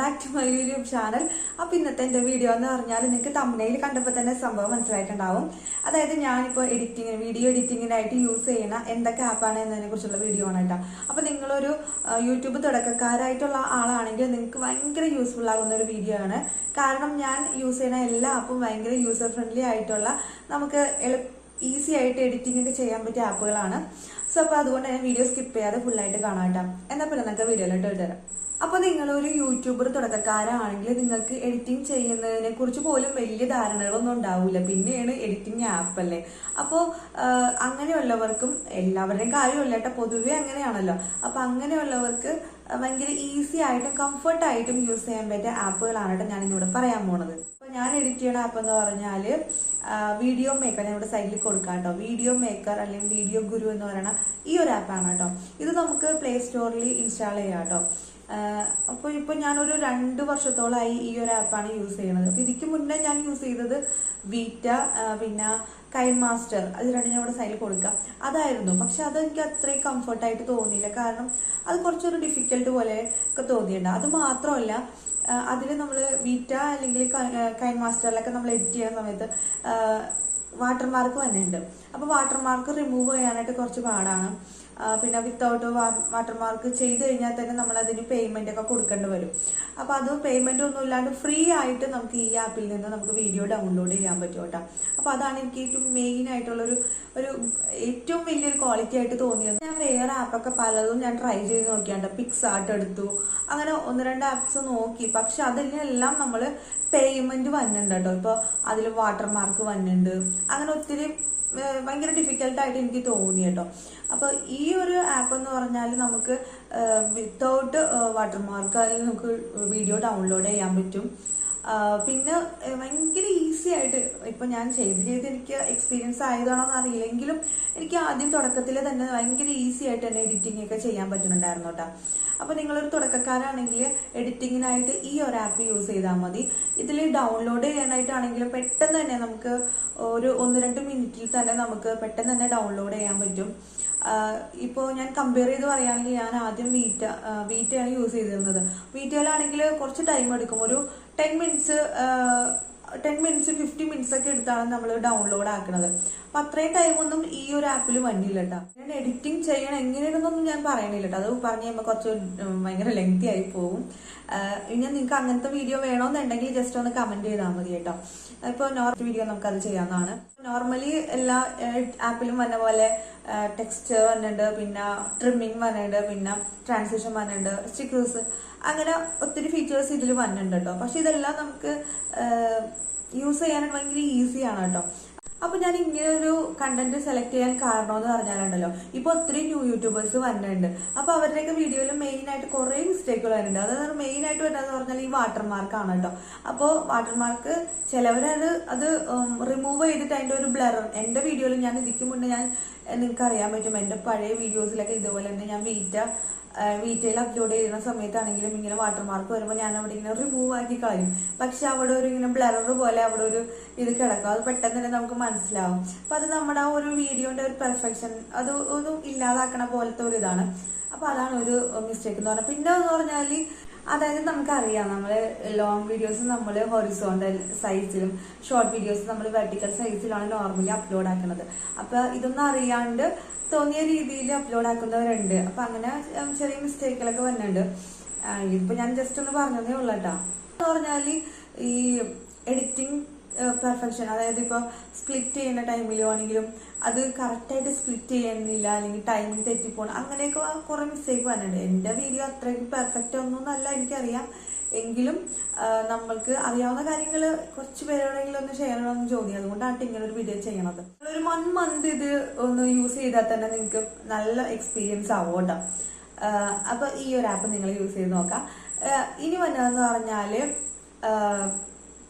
Back to my YouTube channel അപ്പൊ ഇന്നത്തെ എന്റെ വീഡിയോ എന്ന് പറഞ്ഞാൽ നിങ്ങൾക്ക് തമിഴിൽ കണ്ടപ്പോൾ തന്നെ സംഭവം മനസ്സിലായിട്ടുണ്ടാവും. അതായത് ഞാനിപ്പോൾ എഡിറ്റിങ്ങിന് വീഡിയോ എഡിറ്റിങ്ങിനായിട്ട് യൂസ് ചെയ്യുന്ന എന്തൊക്കെ ആപ്പാണ് എന്നതിനെ കുറിച്ചുള്ള വീഡിയോ ആണ് കേട്ടോ. അപ്പൊ നിങ്ങളൊരു യൂട്യൂബ് തുടക്കക്കാരായിട്ടുള്ള ആളാണെങ്കിൽ നിങ്ങൾക്ക് ഭയങ്കര യൂസ്ഫുൾ ആകുന്ന ഒരു വീഡിയോ ആണ്. കാരണം ഞാൻ യൂസ് ചെയ്യുന്ന എല്ലാ ആപ്പും ഭയങ്കര യൂസർ ഫ്രണ്ട്ലി ആയിട്ടുള്ള നമുക്ക് എളു ഈസി ആയിട്ട് എഡിറ്റിംഗ് ഒക്കെ ചെയ്യാൻ പറ്റിയ ആപ്പുകളാണ് സോ അപ്പോൾ അതുകൊണ്ട് തന്നെ വീഡിയോ സ്കിപ്പ് ചെയ്യാതെ ഫുൾ ആയിട്ട് കാണാം കേട്ടോ. എന്നാൽ പിന്നെ നിങ്ങൾക്ക് വീഡിയോയിലോട്ട് ഇട്ടുതരാം അപ്പോൾ നിങ്ങളൊരു യൂട്യൂബർ തുടക്കക്കാരാണെങ്കിൽ നിങ്ങൾക്ക് എഡിറ്റിംഗ് ചെയ്യുന്നതിനെ കുറിച്ച് പോലും വലിയ ധാരണകളൊന്നും ഉണ്ടാവില്ല പിന്നെയാണ് എഡിറ്റിംഗ് ആപ്പ് അല്ലേ? അപ്പോൾ അങ്ങനെയുള്ളവർക്കും എല്ലാവരുടെയും കാര്യമല്ല കേട്ടോ. പൊതുവേ അങ്ങനെയാണല്ലോ. അപ്പോൾ അങ്ങനെയുള്ളവർക്ക് ഭയങ്കര ഈസി ആയിട്ടും കംഫർട്ടായിട്ടും യൂസ് ചെയ്യാൻ പറ്റിയ ആപ്പുകളാണ് കേട്ടോ ഞാൻ ഇന്നിവിടെ പറയാൻ പോണത്. അപ്പോൾ ഞാൻ എഡിറ്റ് ചെയ്യുന്ന ആപ്പ് എന്ന് പറഞ്ഞാൽ വീഡിയോ മേക്കർ ഞാൻ ഇവിടെ സൈഡിൽ കൊടുക്കാം കേട്ടോ. വീഡിയോ മേക്കർ അല്ലെങ്കിൽ വീഡിയോ ഗുരു എന്ന് പറയുന്ന ഈ ഒരു ആപ്പാണ് കേട്ടോ. ഇത് നമുക്ക് പ്ലേ സ്റ്റോറിൽ ഇൻസ്റ്റാൾ ചെയ്യാം കേട്ടോ. അപ്പോൾ ഇപ്പോൾ ഞാനൊരു രണ്ട് വർഷത്തോളമായി ഈ ഒരു ആപ്പാണ് യൂസ് ചെയ്യുന്നത്. അപ്പോൾ ഇതിക്ക് മുന്നേ ഞാൻ യൂസ് ചെയ്തത് വീറ്റ പിന്നെ കൈൻ മാസ്റ്റർ അത് രണ്ടും ഞാൻ ഇവിടെ സൈഡിൽ കൊടുക്കാം. അതായിരുന്നു. പക്ഷെ അത് എനിക്ക് അത്രയും കംഫർട്ടായിട്ട് തോന്നിയില്ല. കാരണം അത് കുറച്ചൊരു ഡിഫിക്കൽട്ട് പോലെ ഒക്കെ തോന്നിയിട്ടുണ്ട്. അത് മാത്രമല്ല അതിൽ നമ്മൾ വീറ്റ അല്ലെങ്കിൽ കൈൻ മാസ്റ്ററിലൊക്കെ നമ്മൾ എഡിറ്റ് ചെയ്യുന്ന സമയത്ത് വാട്ടർമാർക്ക് വന്നിട്ടുണ്ട്. അപ്പോൾ വാട്ടർമാർക്ക് റിമൂവ് ചെയ്യാനായിട്ട് കുറച്ച് പാടാണ്. പിന്നെ വിത്തൗട്ട് വാട്ടർമാർക്ക് ചെയ്ത് കഴിഞ്ഞാൽ തന്നെ നമ്മൾ അതിന് പേയ്മെന്റ് ഒക്കെ കൊടുക്കേണ്ടി വരും. അപ്പോൾ അത് പേയ്മെന്റ് ഒന്നും ഇല്ലാണ്ട് ഫ്രീ ആയിട്ട് നമുക്ക് ഈ ആപ്പിൽ നിന്ന് നമുക്ക് വീഡിയോ ഡൗൺലോഡ് ചെയ്യാൻ പറ്റും കേട്ടോ. അപ്പോൾ അതാണ് എനിക്ക് ഏറ്റവും മെയിൻ ആയിട്ടുള്ള ഒരു ഏറ്റവും വലിയൊരു ക്വാളിറ്റി ആയിട്ട് തോന്നിയത്. ഞാൻ വേറെ ആപ്പൊക്കെ പലതും ഞാൻ ട്രൈ ചെയ്ത് നോക്കിയാണ്ട് പിക്സ് ആർട്ട് എടുത്തു. അങ്ങനെ ഒന്ന് രണ്ട് ആപ്സ് നോക്കി. പക്ഷെ അതിലെല്ലാം നമ്മൾ പേയ്മെന്റ് വന്നിട്ടുണ്ട് കേട്ടോ. ഇപ്പോൾ അതിൽ വാട്ടർമാർക്ക് വന്നിട്ടുണ്ട്. അങ്ങനെ ഒത്തിരി ഭയങ്കര ഡിഫിക്കൽട്ടായിട്ട് എനിക്ക് തോന്നി കേട്ടോ. അപ്പോൾ ഈ ഒരു ആപ്പ് എന്ന് പറഞ്ഞാൽ നമുക്ക് വിത്തൗട്ട് വാട്ടർമാർക്ക് അതിൽ നമുക്ക് വീഡിയോ ഡൗൺലോഡ് ചെയ്യാൻ പറ്റും. പിന്നെ ഭയങ്കര ഈസി ആയിട്ട് ഇപ്പൊ ഞാൻ ചെയ്ത് ചെയ്ത് എനിക്ക് എക്സ്പീരിയൻസ് ആയതാണോ അറിയില്ലെങ്കിലും എനിക്ക് ആദ്യം തുടക്കത്തിൽ തന്നെ ഭയങ്കര ഈസി ആയിട്ട് തന്നെ എഡിറ്റിംഗ് ഒക്കെ ചെയ്യാൻ പറ്റുന്നുണ്ടായിരുന്നു കേട്ടോ. അപ്പൊ നിങ്ങളൊരു തുടക്കക്കാരാണെങ്കിൽ എഡിറ്റിങ്ങിനായിട്ട് ഈ ഒരു ആപ്പ് യൂസ് ചെയ്താൽ മതി. ഇതിൽ ഡൗൺലോഡ് ചെയ്യാനായിട്ടാണെങ്കിലും പെട്ടെന്ന് തന്നെ നമുക്ക് ഒരു ഒന്ന് രണ്ട് മിനിറ്റിൽ തന്നെ നമുക്ക് പെട്ടെന്ന് തന്നെ ഡൗൺലോഡ് ചെയ്യാൻ പറ്റും. ഇപ്പോൾ ഞാൻ കമ്പയർ ചെയ്ത് പറയുകയാണെങ്കിൽ ഞാൻ ആദ്യം വീറ്റ വീറ്റയാണ് യൂസ് ചെയ്തിരുന്നത്. വീറ്റയിലാണെങ്കിൽ കുറച്ച് ടൈം എടുക്കും. ഒരു ten minutes ten minutes fifty minutes ഒക്കെ എടുത്താണ് നമ്മൾ ഡൗൺലോഡ് ആക്കുന്നത്. അപ്പൊ അത്രയും ടൈമൊന്നും ഈ ഒരു ആപ്പിൽ വന്നില്ല കേട്ടോ ഞാൻ എഡിറ്റിംഗ് ചെയ്യണം എങ്ങനെയാണെന്നൊന്നും ഞാൻ പറയണില്ല കേട്ടോ അത് പറഞ്ഞു കഴിയുമ്പോൾ കുറച്ച് ഭയങ്കര ലെങ്തി ആയി പോകും. ഇനി നിങ്ങൾക്ക് അങ്ങനത്തെ വീഡിയോ വേണമെന്നുണ്ടെങ്കിൽ ജസ്റ്റ് ഒന്ന് കമന്റ് ചെയ്താൽ മതി കേട്ടോ. ഇപ്പോൾ നോർമൽ വീഡിയോ നമുക്കത് ചെയ്യാവുന്നതാണ്. നോർമലി എല്ലാ ആപ്പിലും വന്ന പോലെ ടെക്സ്റ്റ് വന്നിട്ടുണ്ട് പിന്നെ ട്രിമ്മിങ് വന്നിട്ടുണ്ട് പിന്നെ ട്രാൻസ്ലേഷൻ വന്നിട്ടുണ്ട് സ്റ്റിക്കേഴ്സ് അങ്ങനെ ഒത്തിരി ഫീച്ചേഴ്സ് ഇതിൽ വന്നിട്ടുണ്ട് കേട്ടോ പക്ഷെ ഇതെല്ലാം നമുക്ക് യൂസ് ചെയ്യാനായിട്ട് ഭയങ്കര ഈസിയാണ് കേട്ടോ അപ്പൊ ഞാൻ ഇങ്ങനെ ഒരു കണ്ടന്റ് സെലക്ട് ചെയ്യാൻ കാരണം എന്ന് പറഞ്ഞാലുണ്ടല്ലോ ഇപ്പൊ ഒത്തിരി ന്യൂ യൂട്യൂബേഴ്സ് വന്നിട്ടുണ്ട്. അപ്പൊ അവരുടെയൊക്കെ വീഡിയോയിൽ മെയിൻ ആയിട്ട് കുറെ മിസ്റ്റേക്കുകൾ വരുന്നുണ്ട് അതായത് മെയിൻ ആയിട്ട് വരുന്നത് പറഞ്ഞാൽ ഈ വാട്ടർമാർക്കാണ് കേട്ടോ. അപ്പോൾ വാട്ടർമാർക്ക് ചിലവരത് അത് റിമൂവ് ചെയ്തിട്ട് അതിന്റെ ഒരു ബ്ലർ എന്റെ വീഡിയോയിൽ ഞാൻ ഇതിക്കും മുന്നേ ഞാൻ നിങ്ങൾക്ക് അറിയാൻ പറ്റും എന്റെ പഴയ വീഡിയോസിലൊക്കെ ഇതുപോലെ തന്നെ ഞാൻ വീറ്റ വീട്ടിൽ അപ്ലോഡ് ചെയ്യുന്ന സമയത്താണെങ്കിലും ഇങ്ങനെ വാട്ടർ മാർക്ക് വരുമ്പോൾ ഞാൻ അവിടെ ഇങ്ങനെ റിമൂവ് ആക്കി കളയും. പക്ഷെ അവിടെ ഒരു ഇങ്ങനെ ബ്ലറർ പോലെ അവിടെ ഒരു ഇത് കിടക്കും. അത് പെട്ടെന്ന് തന്നെ നമുക്ക് മനസ്സിലാവും. അപ്പൊ അത് നമ്മുടെ ആ ഒരു വീഡിയോന്റെ ഒരു പെർഫെക്ഷൻ അത് ഒന്നും ഇല്ലാതാക്കണ പോലത്തെ ഒരു ഇതാണ്. അപ്പൊ അതാണ് ഒരു മിസ്റ്റേക്ക് എന്ന് പറഞ്ഞാൽ പിന്നെ എന്ന് പറഞ്ഞാൽ അതായത് നമുക്കറിയാം നമ്മൾ ലോങ് വീഡിയോസ് നമ്മൾ ഹൊറിസോണ്ടൽ സൈസിലും ഷോർട്ട് വീഡിയോസ് നമ്മൾ വെർട്ടിക്കൽ സൈസിലാണ് നോർമലി അപ്ലോഡ് ആക്കുന്നത്. അപ്പൊ ഇതൊന്നും അറിയാണ്ട് തോന്നിയ രീതിയിൽ അപ്ലോഡ് ആക്കുന്നവരുണ്ട്. അപ്പൊ അങ്ങനെ ചെറിയ മിസ്റ്റേക്കുകളൊക്കെ വരുന്നുണ്ട് ആ, ഇതിപ്പോ ഞാൻ ജസ്റ്റ് ഒന്ന് പറഞ്ഞതേ ഉള്ളൂ കേട്ടോ. എന്ന് പറഞ്ഞാൽ ഈ എഡിറ്റിംഗ് പെർഫെക്ഷൻ അതായത് ഇപ്പോൾ സ്പ്ലിറ്റ് ചെയ്യുന്ന ടൈമിലോ ആണെങ്കിലും അത് കറക്റ്റായിട്ട് സ്പ്ലിറ്റ് ചെയ്യുന്നില്ല അല്ലെങ്കിൽ ടൈമിൽ തെറ്റിപ്പോണം. അങ്ങനെയൊക്കെ കുറെ മിസ്റ്റേക്ക് വന്നിട്ടുണ്ട്. എന്റെ വീഡിയോ അത്രയ്ക്ക് പെർഫെക്റ്റ് ഒന്നും അല്ല എനിക്കറിയാം. എങ്കിലും നമ്മൾക്ക് അറിയാവുന്ന കാര്യങ്ങൾ കുറച്ച് പേരോടെങ്കിലും ഒന്ന് ഷെയർ ചെയ്യണമെന്ന് ചോദ്യം അതുകൊണ്ടാണ് ഇങ്ങനെ ഒരു വീഡിയോ ചെയ്യണത്. ഒരു വൺ മന്ത് ഇത് ഒന്ന് യൂസ് ചെയ്താൽ തന്നെ നിങ്ങൾക്ക് നല്ല എക്സ്പീരിയൻസ് ആവും കേട്ടോ. ആ, അപ്പൊ ഈ ഒരു ആപ്പ് നിങ്ങൾ യൂസ് ചെയ്ത് നോക്കാം. ഇനി വന്നതെന്ന് പറഞ്ഞാൽ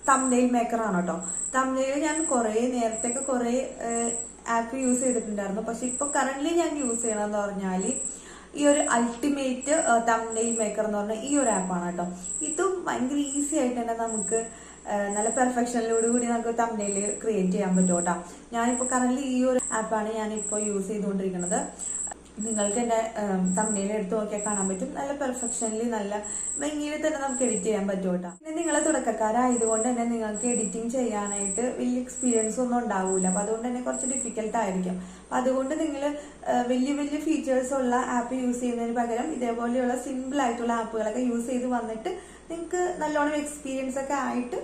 തംനെയിൽ ആണ് കേട്ടോ. തംനെയിൽ ഞാൻ കുറേ നേരത്തെയൊക്കെ കുറേ ആപ്പ് യൂസ് ചെയ്തിട്ടുണ്ടായിരുന്നു. പക്ഷെ ഇപ്പൊ കറന്റ് ഞാൻ യൂസ് ചെയ്യണമെന്ന് പറഞ്ഞാൽ ഈ ഒരു അൾട്ടിമേറ്റ് തംനെയിൽ മേക്കർ എന്ന് പറഞ്ഞ ഈ ഒരു ആപ്പാണ് കേട്ടോ. ഇതും ഭയങ്കര ഈസി ആയിട്ട് തന്നെ നമുക്ക് നല്ല പെർഫെക്ഷനിലൂടെ കൂടി നമുക്ക് തമ്മിൽ ക്രിയേറ്റ് ചെയ്യാൻ പറ്റും കേട്ടോ. ഞാനിപ്പോൾ കറന്റ് ഈ ഒരു ആപ്പാണ് ഞാനിപ്പോൾ യൂസ് ചെയ്തുകൊണ്ടിരിക്കുന്നത്. നിങ്ങൾക്ക് എന്റെ തമ്മിൽ എടുത്ത് നോക്കിയാൽ കാണാൻ പറ്റും. നല്ല പെർഫെക്ഷനിൽ നല്ല ഭംഗിയിൽ തന്നെ നമുക്ക് എഡിറ്റ് ചെയ്യാൻ പറ്റും കേട്ടോ. പിന്നെ നിങ്ങൾ തുടക്കക്കാരായതുകൊണ്ട് തന്നെ നിങ്ങൾക്ക് എഡിറ്റിംഗ് ചെയ്യാനായിട്ട് വലിയ എക്സ്പീരിയൻസ് ഒന്നും ഉണ്ടാവില്ല അപ്പോൾ അതുകൊണ്ട് തന്നെ കുറച്ച് ഡിഫിക്കൽട്ട് ആയിരിക്കും. അപ്പോൾ അതുകൊണ്ട് നിങ്ങൾ വലിയ വലിയ ഫീച്ചേഴ്സ് ഉള്ള ആപ്പ് യൂസ് ചെയ്യുന്നതിന് പകരം ഇതേപോലെയുള്ള സിമ്പിൾ ആയിട്ടുള്ള ആപ്പുകളൊക്കെ യൂസ് ചെയ്ത് വന്നിട്ട് നിങ്ങൾക്ക് നല്ലോണം എക്സ്പീരിയൻസ് ഒക്കെ ആയിട്ട്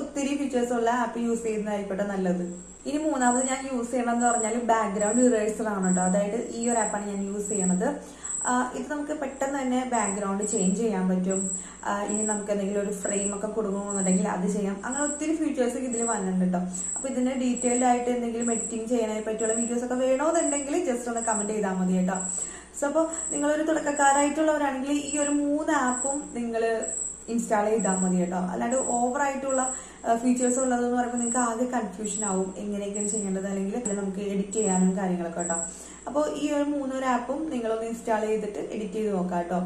ഒത്തിരി ഫീച്ചേഴ്സ് ഉള്ള ആപ്പ് യൂസ് ചെയ്യുന്നതായിക്കോട്ടെ നല്ലത്. ഇനി മൂന്നാമത് ഞാൻ യൂസ് ചെയ്യണമെന്ന് പറഞ്ഞാൽ ബാക്ക്ഗ്രൗണ്ട് ഇറേസർ ആണ് കേട്ടോ അതായത് ഈ ഒരു ആപ്പാണ് ഞാൻ യൂസ് ചെയ്യണത്. ഇത് നമുക്ക് പെട്ടെന്ന് തന്നെ ബാക്ക്ഗ്രൗണ്ട് ചേഞ്ച് ചെയ്യാൻ പറ്റും. ഇനി നമുക്ക് എന്തെങ്കിലും ഒരു ഫ്രെയിം ഒക്കെ കൊടുക്കണമെന്നുണ്ടെങ്കിൽ അത് ചെയ്യാം. അങ്ങനെ ഒത്തിരി ഫീച്ചേഴ്സ് ഇതിൽ വന്നിട്ടുണ്ട് കേട്ടോ അപ്പോൾ ഇതിന് ഡീറ്റെയിൽഡ് ആയിട്ട് എന്തെങ്കിലും എഡിറ്റിംഗ് ചെയ്യാനായി പറ്റിയുള്ള വീഡിയോസ് ഒക്കെ വേണമെന്നുണ്ടെങ്കിൽ ജസ്റ്റ് ഒന്ന് കമന്റ് ചെയ്താൽ മതി കേട്ടോ സോ അപ്പോൾ നിങ്ങളൊരു തുടക്കക്കാരായിട്ടുള്ളവരാണെങ്കിൽ ഈ ഒരു മൂന്ന് ആപ്പും നിങ്ങൾ ഇൻസ്റ്റാൾ ചെയ്താൽ മതി കേട്ടോ അല്ലാണ്ട് ഓവർ ആയിട്ടുള്ള ഫീച്ചേഴ്സ് ഉള്ളതെന്ന് പറയുമ്പോൾ നിങ്ങൾക്ക് ആകെ കൺഫ്യൂഷൻ ആവും എങ്ങനെയൊക്കെയാണ് ചെയ്യേണ്ടത് അല്ലെങ്കിൽ നമുക്ക് എഡിറ്റ് ചെയ്യാനും കാര്യങ്ങളൊക്കെ കേട്ടോ. അപ്പോൾ ഈ ഒരു മൂന്നൊരു ആപ്പും നിങ്ങളൊന്ന് ഇൻസ്റ്റാൾ ചെയ്തിട്ട് എഡിറ്റ് ചെയ്ത് നോക്കാം കേട്ടോ.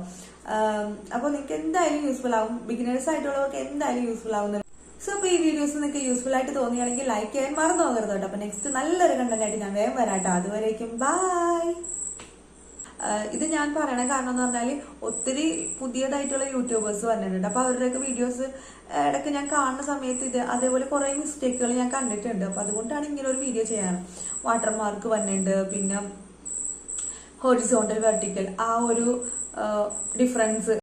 അപ്പോൾ നിങ്ങൾക്ക് എന്തായാലും യൂസ്ഫുൾ ആവും. ബിഗിനേഴ്സ് ആയിട്ടുള്ളവർക്ക് എന്തായാലും യൂസ്ഫുൾ ആവുന്ന സോ അപ്പോൾ ഈ വീഡിയോസ് നിങ്ങൾക്ക് യൂസ്ഫുൾ ആയിട്ട് തോന്നിയാണെങ്കിൽ ലൈക്ക് ചെയ്യാൻ മറന്നു പോകരുത് കേട്ടോ. അപ്പോൾ നെക്സ്റ്റ് നല്ലൊരു കണ്ടന്റ് ആയിട്ട് ഞാൻ വേഗം വരാട്ടോ അതുവരേക്കും ബൈ ഇത് ഞാൻ പറയണ കാരണം എന്ന് പറഞ്ഞാൽ ഒത്തിരി പുതിയതായിട്ടുള്ള യൂട്യൂബേഴ്സ് വന്നിട്ടുണ്ട്. അപ്പൊ അവരുടെയൊക്കെ വീഡിയോസ് ഇടയ്ക്ക് ഞാൻ കാണുന്ന സമയത്ത് ഇത് അതേപോലെ കുറെ മിസ്റ്റേക്കുകൾ ഞാൻ കണ്ടിട്ടുണ്ട്. അപ്പൊ അതുകൊണ്ടാണ് ഇങ്ങനെ ഒരു വീഡിയോ ചെയ്യാൻ വാട്ടർമാർക്ക് വന്നിട്ടുണ്ട് പിന്നെ ഹോറിസോണ്ടൽ വെർട്ടിക്കൽ ആ ഒരു ഡിഫറൻസ്